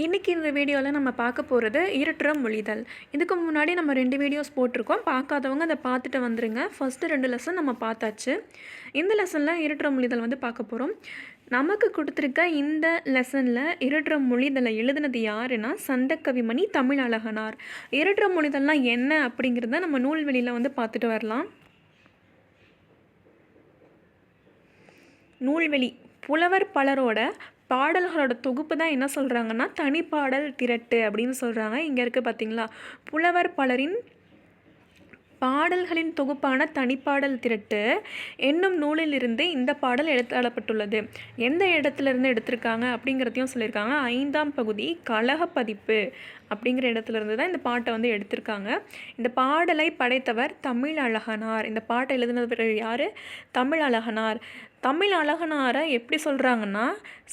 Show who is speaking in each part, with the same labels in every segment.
Speaker 1: இன்றைக்கி இந்த வீடியோவில் நம்ம பார்க்க போகிறது இருட்டுற மொழிதல். இதுக்கு முன்னாடி நம்ம ரெண்டு வீடியோஸ் போட்டிருக்கோம். பார்க்காதவங்க அதை பார்த்துட்டு வந்துடுங்க ஃபஸ்ட்டு ரெண்டு லெசன் நம்ம பார்த்தாச்சு. இந்த லெசனில் இருட்டுற மொழிதல் வந்து பார்க்க போகிறோம் நமக்கு கொடுத்துருக்க இந்த லெசனில் இருட்டுற மொழிதலை எழுதுனது யாருன்னா சந்தக்கவிமணி தமிழ் அழகனார் இருட்டுற மொழிதல்னால் என்ன அப்படிங்கிறத நம்ம நூல்வெளியில் வந்து பார்த்துட்டு வரலாம். நூல்வெளி. புலவர் பலரோட பாடல்களோட தொகுப்பு தான் என்ன சொல்கிறாங்கன்னா தனிப்பாடல் திரட்டு அப்படின்னு சொல்கிறாங்க இங்கே இருக்குது பார்த்தீங்களா புலவர் பலரின் பாடல்களின் தொகுப்பான தனிப்பாடல் திரட்டு என்னும் நூலிலிருந்து இந்த பாடல் எடுத்தாளப்பட்டுள்ளது. எந்த இடத்துலேருந்து எடுத்திருக்காங்க அப்படிங்கிறதையும் சொல்லியிருக்காங்க. ஐந்தாம் பகுதி கழக பதிப்பு. அப்படிங்கிற இடத்துல இருந்து தான் இந்த பாட்டை வந்து எடுத்திருக்காங்க. இந்த பாடலை படைத்தவர் தமிழ் அழகனார். இந்த பாட்டை எழுதினவர் யார்? தமிழ் அழகனார். தமிழ் அழகனாரை எப்படி சொல்கிறாங்கன்னா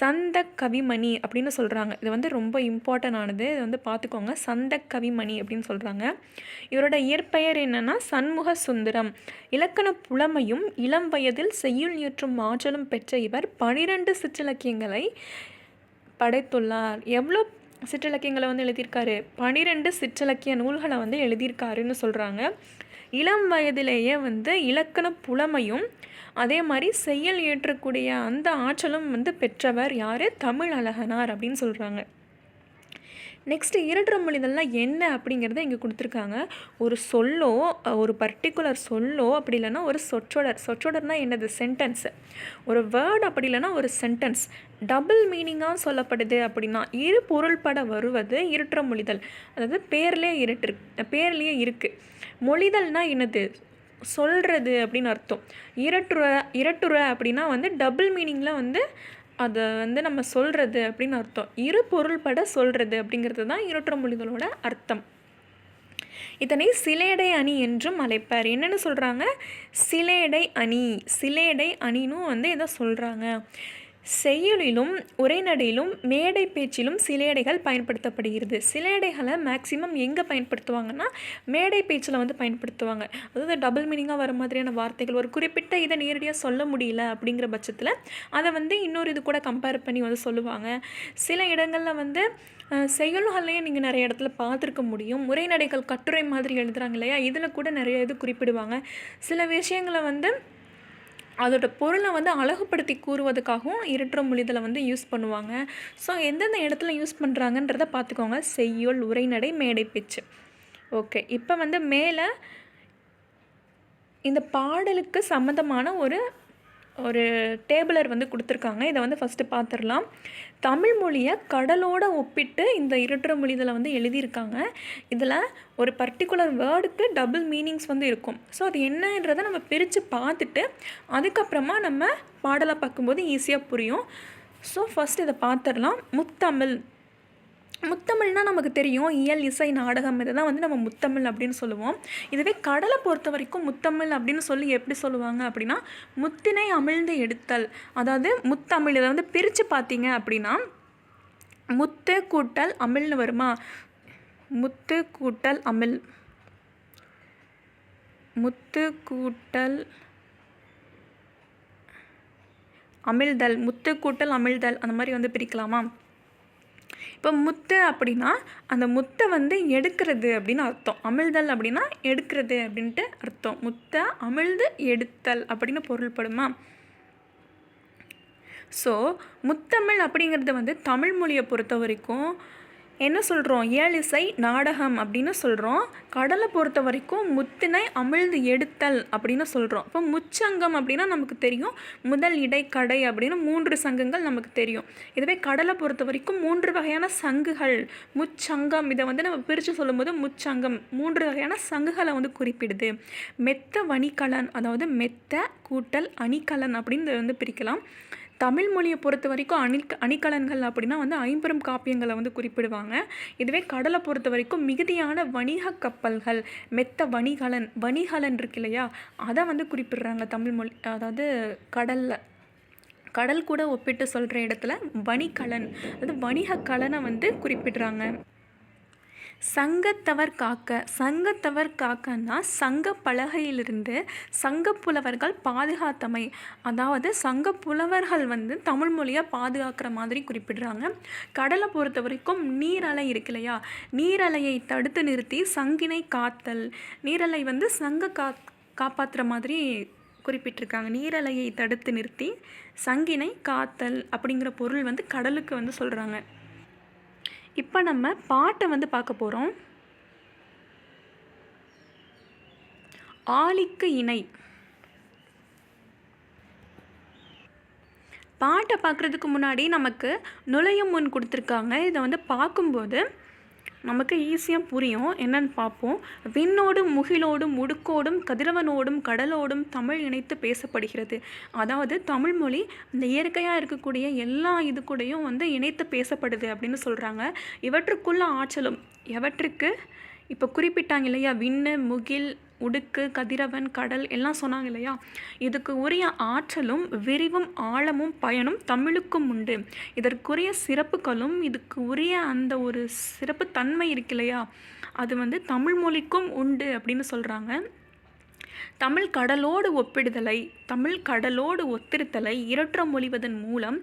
Speaker 1: சந்த கவிமணி அப்படின்னு சொல்கிறாங்க இது வந்து ரொம்ப இம்பார்ட்டன் ஆனது. இது வந்து பார்த்துக்கோங்க. சந்த கவிமணி அப்படின்னு சொல்கிறாங்க இவரோட இயற்பெயர் என்னென்னா சண்முக சுந்தரம். இலக்கண புலமையும் இளம் வயதில் செய்யுள் இயற்றும் ஆற்றலும் பெற்ற இவர் பனிரெண்டு சிற்றிலக்கியங்களை படைத்துள்ளார். எவ்வளோ சிற்றிலக்கியங்களை வந்து எழுதியிருக்காரு. பனிரெண்டு சிற்றிலக்கிய நூல்களை வந்து எழுதியிருக்காருன்னு சொல்கிறாங்க இளம் வயதிலேயே வந்து இலக்கண புலமையும் அதே மாதிரி செயல் ஏற்றக்கூடிய அந்த ஆற்றலும் வந்து பெற்றவர் யார்? தமிழ் அழகனார் அப்படின்னு சொல்கிறாங்க நெக்ஸ்ட்டு இரட்டர மொழிதல்லாம் என்ன அப்படிங்கிறத இங்கே கொடுத்துருக்காங்க. ஒரு சொல்லோ ஒரு பர்டிகுலர் சொல்லோ அப்படி இல்லைன்னா ஒரு சொற்றொடர். சொற்றொடர்னால் என்னது? சென்டென்ஸு ஒரு வேர்டு அப்படி இல்லைன்னா ஒரு சென்டென்ஸ் டபுள் மீனிங்காக சொல்லப்படுது அப்படின்னா இரு பொருள்பட வருவது இருட்டுற மொழிதல் அதாவது பேர்லேயே இருட்டு பேர்லேயே இருக்குது மொழிதல்னால் என்னது? சொல்கிறது அப்படின்னு அர்த்தம். இரட்டுற இரட்டுற அப்படின்னா வந்து டபுள் மீனிங்கில் வந்து அதை வந்து நம்ம சொல்கிறது அப்படின்னு அர்த்தம். இரு பொருள்பட சொல்கிறது அப்படிங்கிறது தான் இருட்டுற மொழிகளோட அர்த்தம். இதனை சிலேடை அணி என்றும் அழைப்பார். என்னென்னு சொல்கிறாங்க சிலேடை அணி. சிலேடை அணினும் வந்து இதை சொல்கிறாங்க செய்யுளிலும் உரைநடையிலும் மேடை பேச்சிலும் சிலேடைகள் பயன்படுத்தப்படுகிறது. சிலேடைகளை மேக்ஸிமம் எங்கே பயன்படுத்துவாங்கன்னா மேடை பேச்சில் வந்து பயன்படுத்துவாங்க. அதாவது டபுள் மீனிங்காக வர மாதிரியான வார்த்தைகள் ஒரு குறிப்பிட்ட இதை நேரடியாக சொல்ல முடியல அப்படிங்கிற பட்சத்தில் அதை வந்து இன்னொரு இது கூட கம்பேர் பண்ணி வந்து சொல்லுவாங்க. சில இடங்களில் வந்து செயல்கள்லையும் நீங்கள் நிறைய இடத்துல பார்த்துருக்க முடியும். உரைநடைகள் கட்டுரை மாதிரி எழுதுகிறாங்க இல்லையா? இதில் கூட நிறைய இது குறிப்பிடுவாங்க. சில விஷயங்களை வந்து அதோட பொருளை வந்து அழகுபடுத்தி கூறுவதுக்காகவும் இருட்டுற மொழிதலை வந்து யூஸ் பண்ணுவாங்க. ஸோ எந்தெந்த இடத்துல யூஸ் பண்ணுறாங்கன்றத பார்த்துக்கோங்க. செய்யுள் உரைநடை மேடை பேச்சு. ஓகே இப்போ வந்து மேலே இந்த பாடலுக்கு சம்மந்தமான ஒரு ஒரு டேபிளர் வந்து கொடுத்துருக்காங்க. இதை வந்து ஃபஸ்ட்டு பார்த்துடலாம் தமிழ் மொழியை கடலோடு ஒப்பிட்டு இந்த இருட்டுற மொழிதில் வந்து எழுதியிருக்காங்க. இதில் ஒரு பர்டிகுலர் வேர்டுக்கு டபுள் மீனிங்ஸ் வந்து இருக்கும். ஸோ அது என்னன்றதை நம்ம பிரித்து பார்த்துட்டு அதுக்கப்புறமா நம்ம பாடலை பார்க்கும்போது ஈஸியாக புரியும். ஸோ ஃபஸ்ட் இதை பார்த்துடலாம் முத்தமிழ். முத்தமிழ்னால் நமக்கு தெரியும். இயல் இசை நாடகம் இதை தான் வந்து நம்ம முத்தமிழ் அப்படின்னு சொல்லுவோம். இதுவே கடலை பொறுத்த வரைக்கும் முத்தமிழ் அப்படின்னு சொல்லி எப்படி சொல்லுவாங்க அப்படின்னா முத்தினை அமிழ்ந்து எடுத்தல். அதாவது முத்தமிழ் இதை வந்து பிரித்து பார்த்தீங்க அப்படின்னா முத்து கூட்டல் அமிழ்னு வருமா? முத்து கூட்டல் அமிழ். முத்து கூட்டல் அமிழ்தல். முத்து கூட்டல் அமிழ்தல். அந்த மாதிரி வந்து பிரிக்கலாமா? இப்போ முத்து அப்படின்னா அந்த முத்தை வந்து எடுக்கிறது அப்படின்னு அர்த்தம். அமிழ்தல் அப்படின்னா எடுக்கிறது அப்படின்ட்டு அர்த்தம். முத்தை அமிழ்து எடுத்தல் அப்படின்னு பொருள்படுமா? ஸோ முத்தமிழ் அப்படிங்கிறது வந்து தமிழ் மொழியை பொறுத்த வரைக்கும் என்ன சொல்கிறோம் ஏழிசை நாடகம் அப்படின்னு சொல்கிறோம் கடலை பொறுத்த வரைக்கும் முத்தினை அமிழ்ந்து எடுத்தல் அப்படின்னு சொல்கிறோம் இப்போ முச்சங்கம் அப்படின்னா நமக்கு தெரியும். முதல் இடை கடை அப்படின்னு மூன்று சங்கங்கள் நமக்கு தெரியும். இதுவே கடலை பொறுத்த வரைக்கும் மூன்று வகையான சங்குகள். முச்சங்கம் இதை வந்து நம்ம பிரித்து சொல்லும்போது முச்சங்கம் மூன்று வகையான சங்குகளை வந்து குறிப்பிடுது. மெத்த வணிகலன் அதாவது மெத்த கூட்டல் அணிகலன் அப்படின்னு வந்து பிரிக்கலாம். தமிழ் மொழியை பொறுத்த வரைக்கும் அணி அணிகலன்கள் அப்படின்னா வந்து ஐம்பெரும் காப்பியங்களை வந்து குறிப்பிடுவாங்க. இதுவே கடலை பொறுத்த வரைக்கும் மிகுதியான வணிக கப்பல்கள் மெத்த வணிகலன் வணிகலன் இருக்கு இல்லையா? அதை வந்து குறிப்பிடுறாங்க தமிழ் மொழி அதாவது கடலில். கடல் கூட ஒப்பிட்டு சொல்கிற இடத்துல வணிகலன் அது வணிக கலனை வந்து குறிப்பிடுறாங்க. சங்கத்தவர் காக்க சங்கத்தவர் காக்கன்னா சங்க பலகையிலிருந்து சங்கப்புலவர்கள் பாதுகாத்தமை. அதாவது சங்க புலவர்கள் வந்து தமிழ் மொழியை பாதுகாக்கிற மாதிரி குறிப்பிடுறாங்க. கடலை பொறுத்த வரைக்கும் நீரலை இருக்கு இல்லையா? நீரலையை தடுத்து நிறுத்தி சங்கினை காத்தல். நீரலை வந்து சங்க கா காப்பாற்றுற மாதிரி குறிப்பிட்டிருக்காங்க. நீரலையை தடுத்து நிறுத்தி சங்கினை காத்தல் அப்படிங்கிற பொருள் வந்து கடலுக்கு வந்து சொல்கிறாங்க இப்போ நம்ம பாட்டை வந்து பார்க்க போகிறோம் ஆலிக்கு இணை. பாட்டை பார்க்குறதுக்கு முன்னாடி நமக்கு நுழையும் முன் கொடுத்துருக்காங்க. இதை வந்து பார்க்கும்போது நமக்கு ஈஸியாக புரியும். என்னன்னு பார்ப்போம். விண்ணோடும் முகிலோடும் முடுக்கோடும் கதிரவனோடும் கடலோடும் தமிழ் இணைத்து பேசப்படுகிறது. அதாவது தமிழ் மொழி இந்த இயற்கையாக இருக்கக்கூடிய எல்லா இது கூடயும் வந்து இணைத்து பேசப்படுது அப்படின்னு சொல்கிறாங்க இவற்றுக்குள்ள ஆற்றலும் எவற்றுக்கு? இப்போ குறிப்பிட்டாங்க இல்லையா? விண்ணு முகில் உடுக்கு கதிரவன் கடல் எல்லாம் சொன்னாங்க இல்லையா? இதுக்கு உரிய ஆற்றலும் விரிவும் ஆழமும் பயனும் தமிழுக்கும் உண்டு. இதற்குரிய சிறப்புகளும் இதுக்கு உரிய அந்த ஒரு சிறப்பு தன்மை இருக்கு இல்லையா? அது வந்து தமிழ் மொழிக்கும் உண்டு அப்படின்னு சொல்கிறாங்க தமிழ் கடலோடு ஒப்பிடுதலை தமிழ் கடலோடு ஒத்திருத்தலை இரற்ற மொழிவதன் மூலம்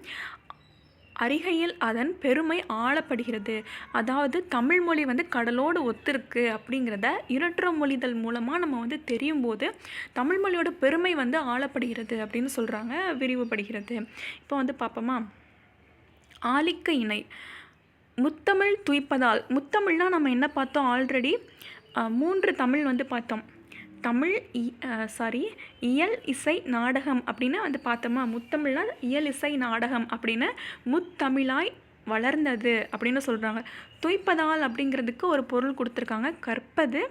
Speaker 1: அறிகையில் அதன் பெருமை ஆளப்படுகிறது அதாவது தமிழ் மொழி வந்து கடலோடு ஒத்திருக்கு அப்படிங்கிறத இரட்டுற மொழிதல் மூலமாக நம்ம வந்து தெரியும் போது தமிழ் மொழியோட பெருமை வந்து ஆளப்படுகிறது அப்படின்னு சொல்கிறாங்க விரிவுபடுகிறது. இப்போ வந்து பார்ப்போமா ஆலிக்க இணை. முத்தமிழ் துய்ப்பதால் முத்தமிழ்னால் நம்ம என்ன பார்த்தோம்? ஆல்ரெடி மூன்று தமிழ் வந்து பார்த்தோம். தமிழ் சாரி இயல் இசை நாடகம் அப்படின்னு வந்து பார்த்தோமா? முத்தமிழ்னா இயல் இசை நாடகம் அப்படின்னு முத்தமிழாய் வளர்ந்தது அப்படின்னு சொல்கிறாங்க துய்ப்பதால் அப்படிங்கிறதுக்கு ஒரு பொருள் கொடுத்துருக்காங்க. கற்பது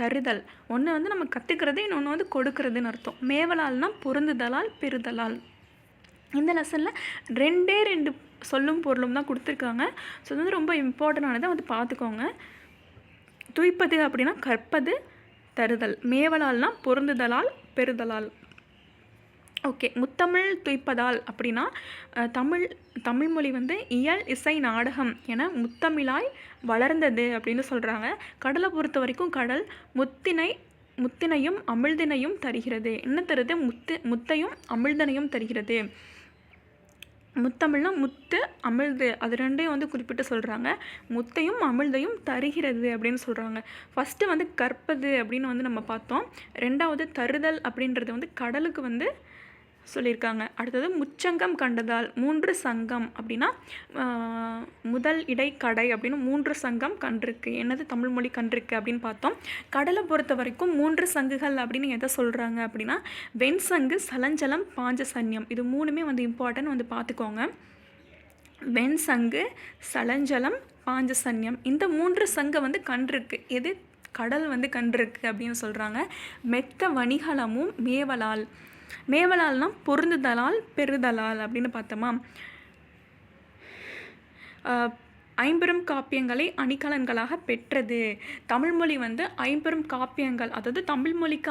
Speaker 1: தருதல். ஒன்று வந்து நம்ம கற்றுக்கிறது இன்னொன்று வந்து கொடுக்கறதுன்னு அர்த்தம். மேவலால்னால் பொருந்துதலால் பெறுதலால். இந்த லெசனில் ரெண்டே ரெண்டு சொல்லும் பொருளும் தான் கொடுத்துருக்காங்க. ஸோ இது வந்து ரொம்ப இம்பார்ட்டண்டானதை வந்து பார்த்துக்கோங்க. துய்ப்பது அப்படின்னா கற்பது தருதல். மேவலால்னால் பொருந்துதலால் பெறுதலால். ஓகே முத்தமிழ் துய்ப்பதால் அப்படின்னா தமிழ் தமிழ்மொழி வந்து இயல் இசை நாடகம் என முத்தமிழாய் வளர்ந்தது அப்படின்னு சொல்கிறாங்க கடலை பொறுத்த வரைக்கும் கடல் முத்தினை முத்தினையும் அமிழ்தினையும் தருகிறது. என்ன தருது? முத்து முத்தையும் அமிழ்தனையும் தருகிறது. முத்தமிழ்னா முத்து அமிழ்து. அது ரெண்டையும் வந்து குறிப்பிட்டு சொல்கிறாங்க முத்தையும் அமிழ்தையும் தருகிறது அப்படின்னு சொல்கிறாங்க ஃபஸ்ட்டு வந்து கற்பது அப்படின்னு வந்து நம்ம பார்த்தோம். ரெண்டாவது தருதல் அப்படின்றது வந்து கடலுக்கு வந்து சொல்லியிருக்காங்க. அடுத்தது முச்சங்கம் கண்டதால் மூன்று சங்கம் அப்படின்னா முதல் இடை கடை அப்படின்னு மூன்று சங்கம் கன்றிருக்கு. என்னது தமிழ் மொழி கண்டிருக்கு அப்படின்னு பார்த்தோம். கடலை பொறுத்த வரைக்கும் மூன்று சங்குகள் அப்படின்னு எதை சொல்கிறாங்க அப்படின்னா வெண் சங்கு சலஞ்சலம் பாஞ்ச சன்யம். இது மூணுமே வந்து இம்பார்ட்டன்ட் வந்து பார்த்துக்கோங்க. வெண் சங்கு சலஞ்சலம் பாஞ்சசன்யம் இந்த மூன்று சங்கை வந்து கன்றிருக்கு. எது? கடல் வந்து கன்றிருக்கு அப்படின்னு சொல்கிறாங்க மெத்த வணிகலமும் மேவலால் மேவலால்னா பொருந்துதலால் பெறுதலால் அப்படின்னு பார்த்தோமா? ஐம்பெரும் காப்பியங்களை அணிகலன்களாக பெற்றது. தமிழ்மொழி வந்து ஐம்பெரும் காப்பியங்கள் அதாவது தமிழ் மொழிக்கு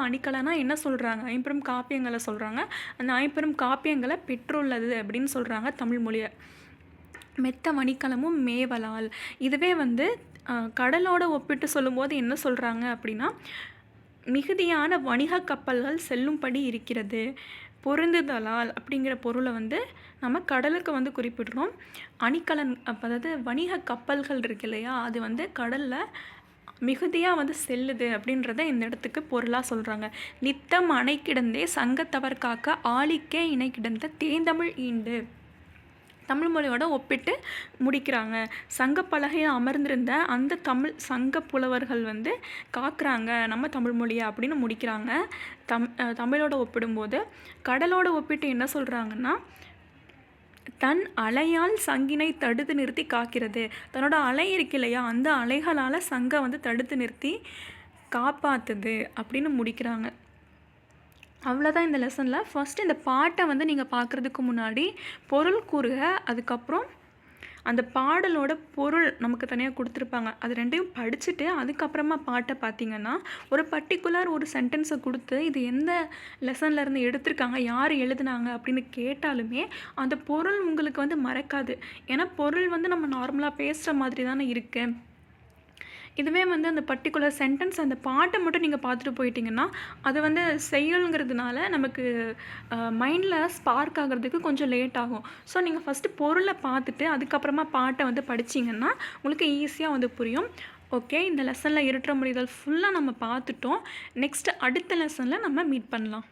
Speaker 1: என்ன சொல்கிறாங்க ஐம்பெரும் காப்பியங்களை சொல்கிறாங்க அந்த ஐம்பெரும் காப்பியங்களை பெற்றுள்ளது அப்படின்னு சொல்கிறாங்க தமிழ்மொழியை மெத்த மணிக்கலமும் மேவலால். இதுவே வந்து கடலோட ஒப்பிட்டு சொல்லும்போது என்ன சொல்கிறாங்க அப்படின்னா மிகுதியான வணிக கப்பல்கள் செல்லும்படி இருக்கிறது. பொருந்துதலால் அப்படிங்கிற பொருளை வந்து நம்ம கடலுக்கு வந்து குறிப்பிடுறோம். அப்போ அதாவது வணிக கப்பல்கள் இருக்கு இல்லையா? அது வந்து கடலில் மிகுதியாக வந்து செல்லுது அப்படின்றத இந்த இடத்துக்கு பொருளாக சொல்கிறாங்க நித்தம் அணை கிடந்தே சங்கத்தவர் காக்க ஆளிக்கே இணை கிடந்த தேந்தமிழ் ஈண்டு. தமிழ் மொழியோட ஒப்பிட்டு முடிக்கிறாங்க. சங்க பலகையில் அமர்ந்திருந்த அந்த தமிழ் சங்க புலவர்கள் வந்து காக்குறாங்க நம்ம தமிழ் மொழியை அப்படின்னு முடிக்கிறாங்க. தம் தமிழோட ஒப்பிடும்போது கடலோட ஒப்பிட்டு என்ன சொல்கிறாங்கன்னா தன் அலையால் சங்கினை தடுத்து நிறுத்தி காக்கிறது. தன்னோட அலை இருக்கு இல்லையா அந்த அலைகளால் சங்கை வந்து தடுத்து நிறுத்தி காப்பாற்றுது அப்படின்னு முடிக்கிறாங்க. அவ்வளோதான் இந்த லெசனில் ஃபஸ்ட்டு இந்த பாட்டை வந்து நீங்கள் பார்க்குறதுக்கு முன்னாடி பொருள் கூறுக அதுக்கப்புறம் அந்த பாடலோட பொருள் நமக்கு தனியாக கொடுத்துருப்பாங்க. அது ரெண்டையும் படிச்சுட்டு அதுக்கப்புறமா பாட்டை பார்த்தீங்கன்னா ஒரு பர்டிகுலர் ஒரு சென்டென்ஸை கொடுத்து இது எந்த லெசன்லேருந்து எடுத்திருக்காங்க யார் எழுதுனாங்க அப்படின்னு கேட்டாலுமே அந்த பொருள் உங்களுக்கு வந்து மறக்காது. ஏன்னா பொருள் வந்து நம்ம நார்மலாக பேசுகிற மாதிரி தானே இருக்குது இதுவே வந்து அந்த பர்டிகுலர் சென்டென்ஸ் அந்த பாட்டை மட்டும் நீங்கள் பார்த்துட்டு போயிட்டீங்கன்னா அது வந்து செயல்ங்கிறதுனால நமக்கு மைண்டில் ஸ்பார்க் ஆகிறதுக்கு கொஞ்சம் லேட் ஆகும். ஸோ நீங்கள் ஃபஸ்ட்டு பொருளை பார்த்துட்டு அதுக்கப்புறமா பாட்டை வந்து படிச்சிங்கன்னா உங்களுக்கு ஈஸியாக வந்து புரியும். ஓகே இந்த லெசனில் இருட்டுற முடிதல் ஃபுல்லாக நம்ம பார்த்துட்டோம். நெக்ஸ்ட் அடுத்த லெசனில் நம்ம மீட் பண்ணலாம்.